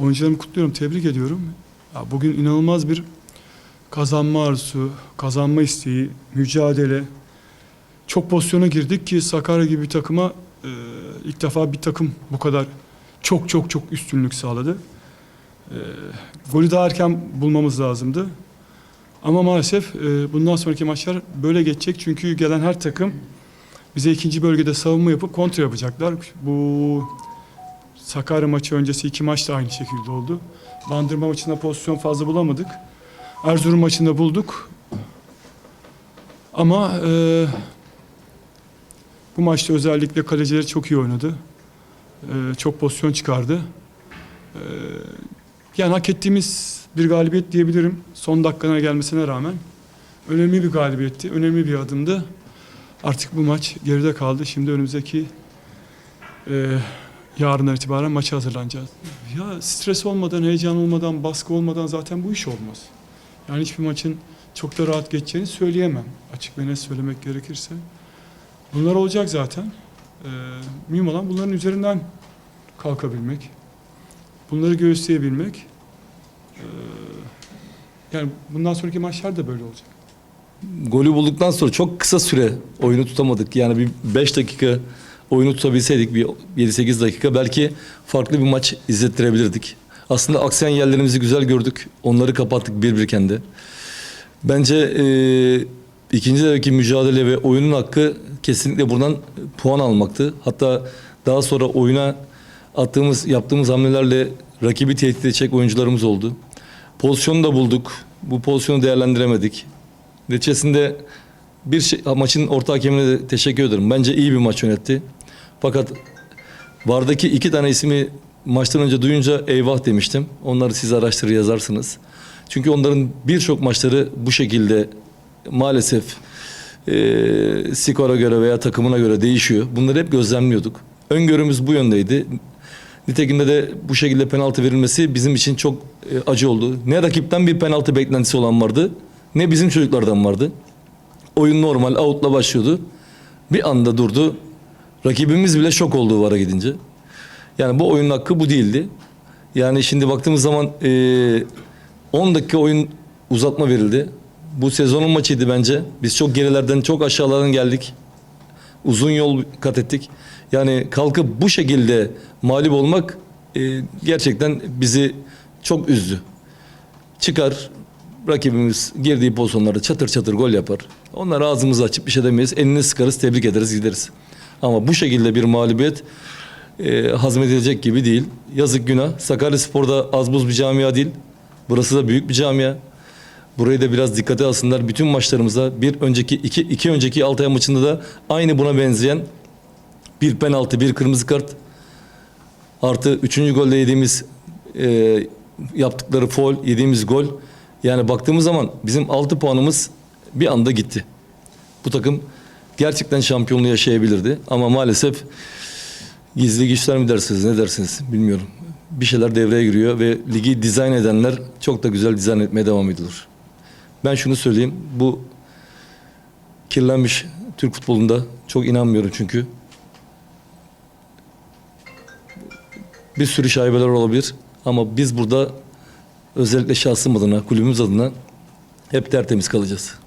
Oyuncularımı kutluyorum, tebrik ediyorum. Bugün inanılmaz bir kazanma arzusu, kazanma isteği, mücadele. Çok pozisyona girdik ki Sakarya gibi bir takıma e, ilk defa bir takım bu kadar çok çok çok üstünlük sağladı. E, golü daha erken bulmamız lazımdı. Ama maalesef e, bundan sonraki maçlar böyle geçecek. Çünkü gelen her takım bize ikinci bölgede savunma yapıp kontra yapacaklar. Bu Sakarya maçı öncesi iki maç da aynı şekilde oldu. Bandırma maçında pozisyon fazla bulamadık. Erzurum maçında bulduk. Ama e, bu maçta özellikle kaleciler çok iyi oynadı. E, çok pozisyon çıkardı. E, yani hak ettiğimiz bir galibiyet diyebilirim. Son dakikana gelmesine rağmen. Önemli bir galibiyetti, önemli bir adımdı. Artık bu maç geride kaldı. Şimdi önümüzdeki e, yarından itibaren maça hazırlanacağız. Ya stres olmadan, heyecan olmadan, baskı olmadan zaten bu iş olmaz. Yani hiçbir maçın çok da rahat geçeceğini söyleyemem. Açık ve net söylemek gerekirse. Bunlar olacak zaten. Ee, mühim olan bunların üzerinden kalkabilmek. Bunları göğüsleyebilmek. Ee, yani bundan sonraki maçlar da böyle olacak. Golü bulduktan sonra çok kısa süre oyunu tutamadık. Yani bir 5 dakika oyunu tutabilseydik bir 7-8 dakika belki farklı bir maç izlettirebilirdik. Aslında aksayan yerlerimizi güzel gördük. Onları kapattık bir birken de. Bence e, ikinci devreki mücadele ve oyunun hakkı kesinlikle buradan puan almaktı. Hatta daha sonra oyuna attığımız, yaptığımız hamlelerle rakibi tehdit edecek oyuncularımız oldu. Pozisyonu da bulduk. Bu pozisyonu değerlendiremedik. Neticesinde bir şey, maçın orta hakemine de teşekkür ederim. Bence iyi bir maç yönetti. Fakat Vardaki iki tane ismi maçtan önce duyunca eyvah demiştim. Onları siz araştırır yazarsınız. Çünkü onların birçok maçları bu şekilde maalesef e, skora göre veya takımına göre değişiyor. Bunları hep gözlemliyorduk. Öngörümüz bu yöndeydi. Nitekim de, bu şekilde penaltı verilmesi bizim için çok e, acı oldu. Ne rakipten bir penaltı beklentisi olan vardı ne bizim çocuklardan vardı. Oyun normal out'la başlıyordu. Bir anda durdu. Rakibimiz bile şok oldu VAR'a gidince. Yani bu oyunun hakkı bu değildi. Yani şimdi baktığımız zaman eee 10 dakika oyun uzatma verildi. Bu sezonun maçıydı bence. Biz çok gerilerden, çok aşağılardan geldik. Uzun yol kat ettik. Yani kalkıp bu şekilde mağlup olmak eee, gerçekten bizi çok üzdü. Çıkar, rakibimiz girdiği pozisyonlarda çatır çatır gol yapar. Onlar ağzımızı açıp bir şey demeyiz. Elini sıkarız, tebrik ederiz, gideriz. Ama bu şekilde bir mağlubiyet e, hazmedilecek gibi değil. Yazık günah. Sakaryaspor'da az buz bir camia değil. Burası da büyük bir camia. Burayı da biraz dikkate alsınlar. Bütün maçlarımıza bir önceki iki, iki önceki Altay maçında da aynı buna benzeyen bir penaltı, bir kırmızı kart artı üçüncü golde yediğimiz e, yaptıkları foul, yediğimiz gol. Yani baktığımız zaman bizim 6 puanımız bir anda gitti. Bu takım gerçekten şampiyonluğu yaşayabilirdi. Ama maalesef gizli güçler mi dersiniz ne dersiniz bilmiyorum. Bir şeyler devreye giriyor ve ligi dizayn edenler çok da güzel dizayn etmeye devam ediyorlar. Ben şunu söyleyeyim. Bu kirlenmiş Türk futbolunda çok inanmıyorum çünkü. Bir sürü şaibeler olabilir ama biz burada özellikle şahsım adına, kulübümüz adına hep tertemiz kalacağız.